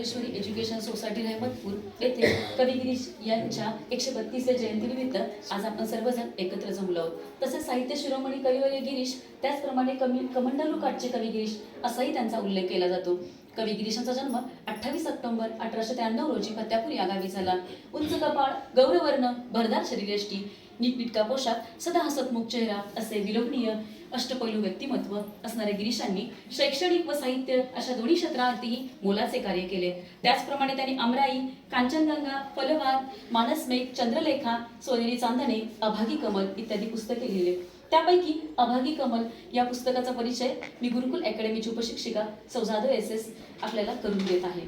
ईश्वरी education society Rahimatpur येथे कवी गिरीश यांच्या एकशे बत्तीसव्या जयंतीनिमित्त आज आपण सर्वजण एकत्र जमलो आहोत. तसेच साहित्य शिरोमणी कविवर्य गिरीश त्याचप्रमाणे कमी कमंडलू काठचे कवी गिरीश असाही त्यांचा उल्लेख केला जातो. कवी गिरीशांचा जन्म अठ्ठावीस ऑक्टोबर अठराशे त्र्याण्णव रोजी फत्यापूर या गावी झाला. उंच कपाळ गौरवर्ण भरदार शरीरयष्टी नीटनिटका पोशाख सदा हसतमुख चेहरा असे विलोभनीय अष्टपैलू व्यक्तिमत्व असणाऱ्या गिरीशांनी शैक्षणिक व साहित्य अशा दोन्ही क्षेत्रावरतीही मोलाचे कार्य केले. त्याचप्रमाणे त्यांनी अमराई कांचनगंगा फलवार मानसमेघ चंद्रलेखा सोनेरी चांदणे अभागी कमल इत्यादी पुस्तके लिहिले. त्यापैकी अभागी कमल या पुस्तकाचा परिचय मी गुरुकुल अकॅडमीची उपशिक्षिका सौजाधव एस एस आपल्याला करून देत आहे.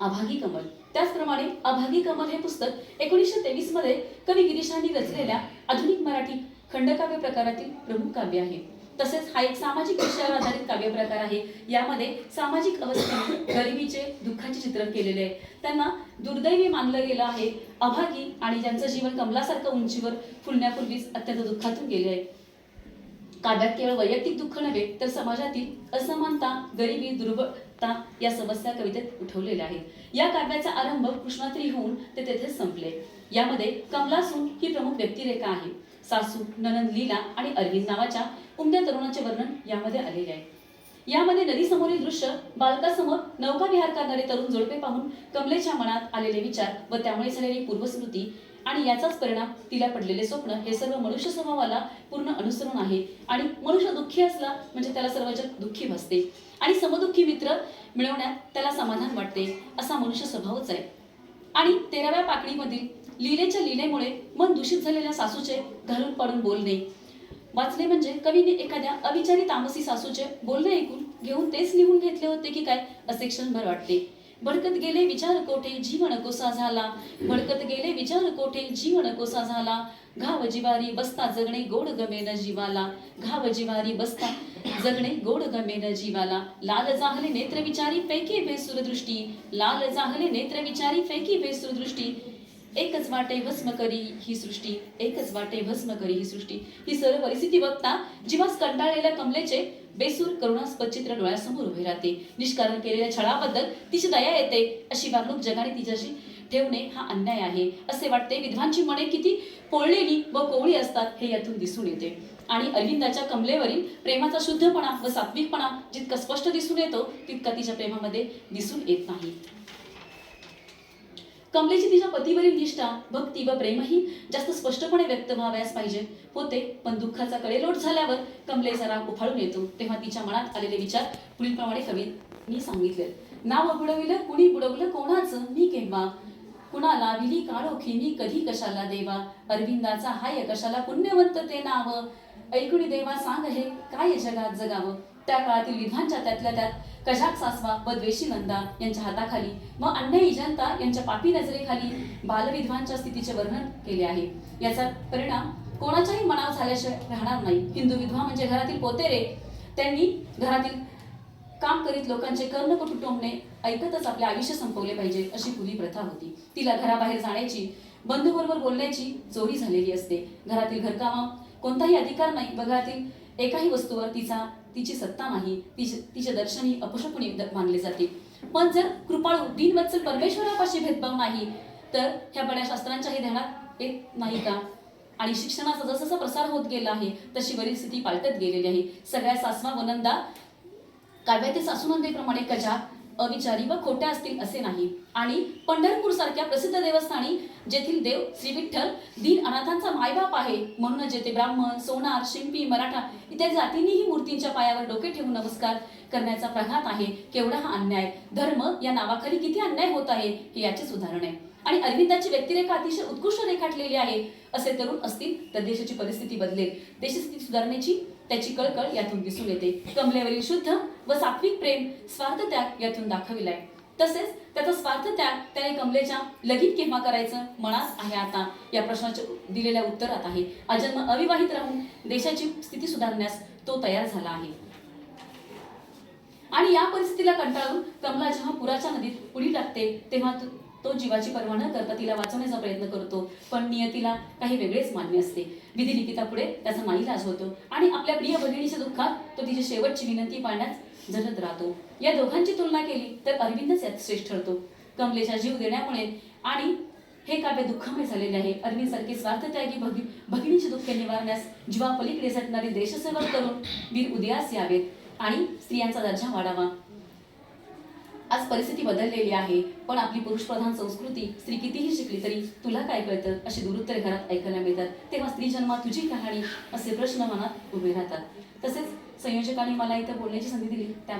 अभागी कमल. त्याचप्रमाणे अभागी कमल हे पुस्तक एकोणीसशे तेवीसमध्ये कवी गिरीशांनी रचलेल्या आधुनिक मराठी खंडकाव्य प्रकारातील प्रमुख काव्य आहे. तसेच हा एक सामाजिक विषयावर आधारित काव्य प्रकार आहे. यामध्ये सामाजिक अवस्थेने गरिबीचे दुःखाचे चित्रण केलेले आहे. त्यांना दुर्दैवी मानलं गेलं आहे. अभागी आणि ज्यांचं जीवन कमलासारखं उंचीवर फुलण्यापूर्वीच अत्यंत दुःखातून गेले आहे. काव्यात केवळ वैयक्तिक दुःख नव्हे तर समाजातील असमानता गरिबी दुर्बलता या समस्या कवितेत उठवलेल्या आहेत. या काव्याचा आरंभ कृष्णात्री होऊन ते तेथे संपले. यामध्ये कमलासून ही प्रमुख व्यक्तिरेखा आहे. सासू ननंद लीला आणि अरविंद नावाच्या उमद्या तरुणाचे वर्णन यामध्ये आलेले आहे. यामध्ये नदीसमोरील दृश्य बालकासमोर नौका विहार करणारे तरुण जोडपे पाहून कमलेच्या मनात आलेले विचार व त्यामुळे झालेली पूर्वस्मृती आणि याचाच परिणाम तिला पडलेले स्वप्न हे सर्व मनुष्य स्वभावाला पूर्ण अनुसरून आहे आणि मनुष्य दुःखी असला म्हणजे त्याला सर्व जग दुःखी भासते आणि समदुःखी मित्र मिळवण्यात त्याला समाधान वाटते असा मनुष्य स्वभावच आहे. आणि तेराव्या पाकडीमधील लीलेच्या लीलेमुळे मन दूषित झालेल्या सासूचे घालून पाडून बोलणे. वाचले म्हणजे कवीने एखाद्या अविचारी तामसी सासूचे बोलणे ऐकून घेऊन तेच लिहून घेतले होते की काय असे क्षणभर वाटते. भडकत गेले विचार कोठे जीवन कोसा झाला. भडकत गेले विचार कोठे जीवन कोसा झाला. घाव जिवारी बसता जगणे गोड गमेन जीवाला. घाव जिवारी बसता जगणे गोड गमेन जीवाला. लाल जाहले नेत्र विचारी पैकी भेसुर दृष्टी. लाल जाहले नेत्र विचारी फैकी भेसुर दृष्टी. एकच वाटे भस्म करी ही सृष्टी. एकच वाटे भस्म करी ही सृष्टी. ही सर्व परिस्थिती बघता जीवास कंटाळलेल्या कमलेचे बेसूर करुणास्पद चित्र डोळ्यासमोर उभे राहते. निष्कारण केलेल्या छळाबद्दल तिची दया येते. अशी वागणूक जगाने तिच्याशी ठेवणे हा अन्याय आहे. असे वाटते विधवांची मने किती पोळलेली व कोवळी असतात हे यातून दिसून येते. आणि अरविंदाच्या कमलेवरील प्रेमाचा शुद्धपणा व सात्विकपणा जितका स्पष्ट दिसून येतो तितका तिच्या प्रेमामध्ये दिसून येत नाही. कमलेची तिच्या पतीवरील निष्ठा भक्ती व प्रेमही जास्त स्पष्टपणे व्यक्त व्हावयास पाहिजे. होते पण दुःखाचा कडेलोट झाल्यावर कमलेचा राग उफाळून येतो. तेव्हा तिच्या मनात आलेले विचार पुढीलप्रमाणे कवींनी सांगितले नाव बुडविलं कुणी बुडवलं कोणाचं? मी केव्हा? कुणाला विली काळोखी मी कधी कशाला देवा? अरविंदाचा हाय कशाला पुण्यवंत ते नाव? ऐकुणी देवा सांग हे काय जगात जगावं? त्या काळातील विद्वांच्या त्यातल्या त्यात कजाक सासवा व द्वेषी नंदा यांच्या हाताखाली व अन्यायी जनता यांच्या पापी नजरेखाली बालविधवांच्या स्थितीचे वर्णन केले आहे. याचा परिणाम कोणाच्याही मनावर झाल्याशिवाय राहणार नाही. हिंदू विधवा म्हणजे घरातील पोतेरे त्यांनी घरातील काम करीत लोकांचे कर्ण कुटुंबने ऐकतच आपले आयुष्य संपवले पाहिजे अशी पूर्वी प्रथा होती. तिला घराबाहेर जाण्याची बंधूबरोबर बोलण्याची चोरी झालेली असते. घरातील घरकामा कोणताही अधिकार नाही व घरातील एकाही वस्तूवर तिचा तिची सत्ता नाही तिचे तिचे दर्शनही अपशकुनी मानले जाते. पण जर कृपाळू दीनवत्सल परमेश्वरापाशी भेदभाव नाही तर ह्या बड्या शास्त्रांच्याही ध्यानात येत नाही का? आणि शिक्षणाचा जसा प्रसार होत गेला आहे तशी बरीच स्थिती पालटत गेलेली आहे. सगळ्या सासवा वनंदा काव्यातील सासूनंदेप्रमाणे कजा अविचारी व खोट्या असतील असे नाही. आणि पंढरपूर सारख्या प्रसिद्ध देवस्थानी जेथील देव श्री विठ्ठल दीन अनाथांचा मायबाप आहे म्हणून जेथे ब्राह्मण सोनार शिंपी मराठा इत्यादी जातींनीही मूर्तींच्या पायावर डोके ठेवून नमस्कार करण्याचा प्रघात आहे केवढा हा अन्याय. धर्म या नावाखाली किती अन्याय होत आहे हे याचेच उदाहरण आहे. आणि अरविंदाची व्यक्तिरेखा अतिशय उत्कृष्ट रेखाटलेली आहे असे तरुण असतील तर देशाची परिस्थिती बदलेल. देशस्थिती सुधारण्याची त्याची कळकळ यातून दिसून येते. कमलेवरील शुद्ध व सात्विक प्रेम स्वार्थ त्याग यातून दाखविलाय. तसेच त्याचा स्वार्थ त्याग त्याने कमलेच्या लगीन केव्हा करायचं मनात आहे आता? या प्रश्नाच्या दिलेल्या उत्तरात आहे. अजन्म अविवाहित राहून देशाची स्थिती सुधारण्यास तो तयार झाला आहे. आणि या परिस्थितीला कंटाळून कमला जेव्हा पुराच्या नदीत उडी टाकते तेव्हा तो- जीवाची पर्वा न करता तिला वाचवण्याचा प्रयत्न करतो. पण नियतीला काही वेगळेच मान्य असते. विधी लिखितापुढे त्याचा नाईलाज होतो. आणि आपल्या प्रिय भगिनीच्या दुःखात तो तिची शेवटची विनंती पाळण्यास झटत राहतो. या दोघांची तुलना केली तर अरविंदच यात श्रेष्ठ ठरतो. कमलेचा जीव देण्यामुळे आणि हे काव्य दुःखमय झालेले आहे. अरविंद सारखी स्वार्थत्यागी भगि भगिनीचे दुःखे निवारण्यास जीवापलीकडे झटणारी देशसेवक करून वीर उदयास यावेत. आणि स्त्रियांचा दर्जा वाढावा. आज परिस्थिती बदललेली आहे. पण आपली पुरुषप्रधान संस्कृती स्त्री कितीही शिकली तरी तुला काय कळतं? अशी दुरुत्तरे घरात ऐकायला मिळतात तेव्हा स्त्री जन्मात तुझी कहाणी असे प्रश्न मनात उभे राहतात. तसेच संयोजकांनी मला इथं बोलण्याची संधी दिली. त्या